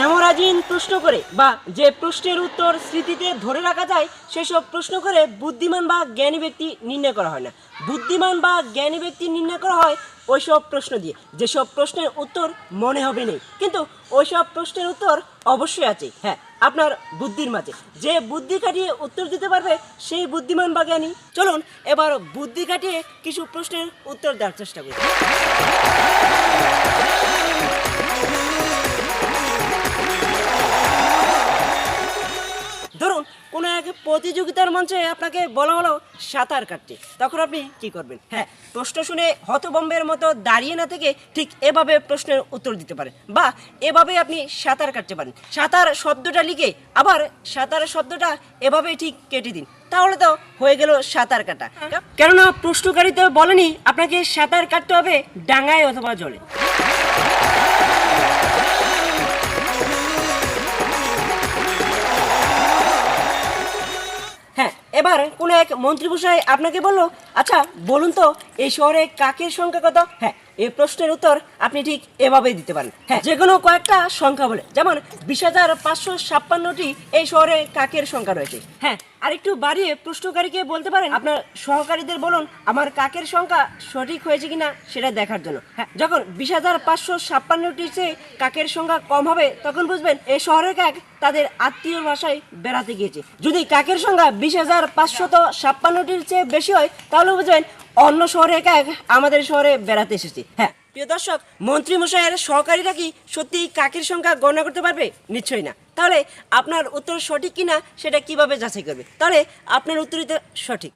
মেমোরাজিন প্রশ্ন করে বা যে প্রশ্নের উত্তর স্মৃতিতে ধরে রাখা যায়, সেসব প্রশ্ন করে বুদ্ধিমান বা জ্ঞানী ব্যক্তি নির্ণয় করা হয় না। বুদ্ধিমান বা জ্ঞানী ব্যক্তি নির্ণয় করা হয় ওইসব প্রশ্ন দিয়ে। যেসব প্রশ্নের উত্তর মনে হবে নেই, কিন্তু ওইসব প্রশ্নের উত্তর অবশ্যই আছে। হ্যাঁ আপনার বুদ্ধির মাঝে। যে বুদ্ধি কাটিয়ে উত্তর দিতে পারবে, সেই বুদ্ধিমান বা জ্ঞানী। চলুন, এবার বুদ্ধি কাটিয়ে কিছু প্রশ্নের উত্তর দেওয়ার চেষ্টা করি। প্রতিযোগিতার মঞ্চে আপনাকে বলা হলো সাঁতার কাটতে। তখন আপনি কি করবেন? হ্যাঁ প্রশ্ন শুনে হতবম্বের মতো দাঁড়িয়ে না থেকে ঠিক এভাবে প্রশ্নের উত্তর দিতে পারেন বা এভাবে আপনি সাঁতার কাটতে পারেন। সাঁতার শব্দটা লিখে আবার সাঁতার শব্দটা এভাবে ঠিক কেটে দিন। তাহলে তো হয়ে গেল সাঁতার কাটা। কেননা প্রশ্নকারী তো বলেনি, আপনাকে সাঁতার কাটতে হবে ডাঙায় অথবা জলে। এবার কোনো এক মন্ত্রীমশাই আপনাকে বলল আচ্ছা বলুন তো, এই শহরে কাকের সংখ্যা কত? হ্যাঁ এই প্রশ্নের উত্তর আপনি ঠিক এভাবেই দিতে পারেন। হ্যাঁ। যে কোনো কয়েকটা সংখ্যা বলে। যেমন বিশ হাজার পাঁচশো ছাপ্পান্নটি এই শহরে কাকের সংখ্যা রয়েছে? হ্যাঁ আর একটু বাড়িয়ে প্রশ্নকারীকে বলতে পারেন আপনার সহকারীদের বলুন আমার কাকের সংখ্যা সঠিক হয়েছে কিনা সেটা দেখার জন্য। হ্যাঁ যখন বিশ হাজার পাঁচশো ছাপ্পান্নটির চেয়ে কাকের সংখ্যা কম হবে তখন বুঝবেন এই শহরের কাক তাদের আত্মীয় ভাষায় বেড়াতে গিয়েছে। যদি কাকের সংখ্যা বিশ হাজার পাঁচশত ছাপ্পান্নটির চেয়ে বেশি হয় তাহলে বুঝবেন অন্য শহরে একা আমাদের শহরে বেড়াতে এসেছি। হ্যাঁ। প্রিয় দর্শক মন্ত্রী মশাইয়ের সহকারীরা কি সত্যি কাকের সংখ্যা গণনা করতে পারবে? নিশ্চয়ই না। তাহলে আপনার উত্তর সঠিক কিনা সেটা কীভাবে যাচাই করবে? তাহলে আপনার উত্তরই তো সঠিক।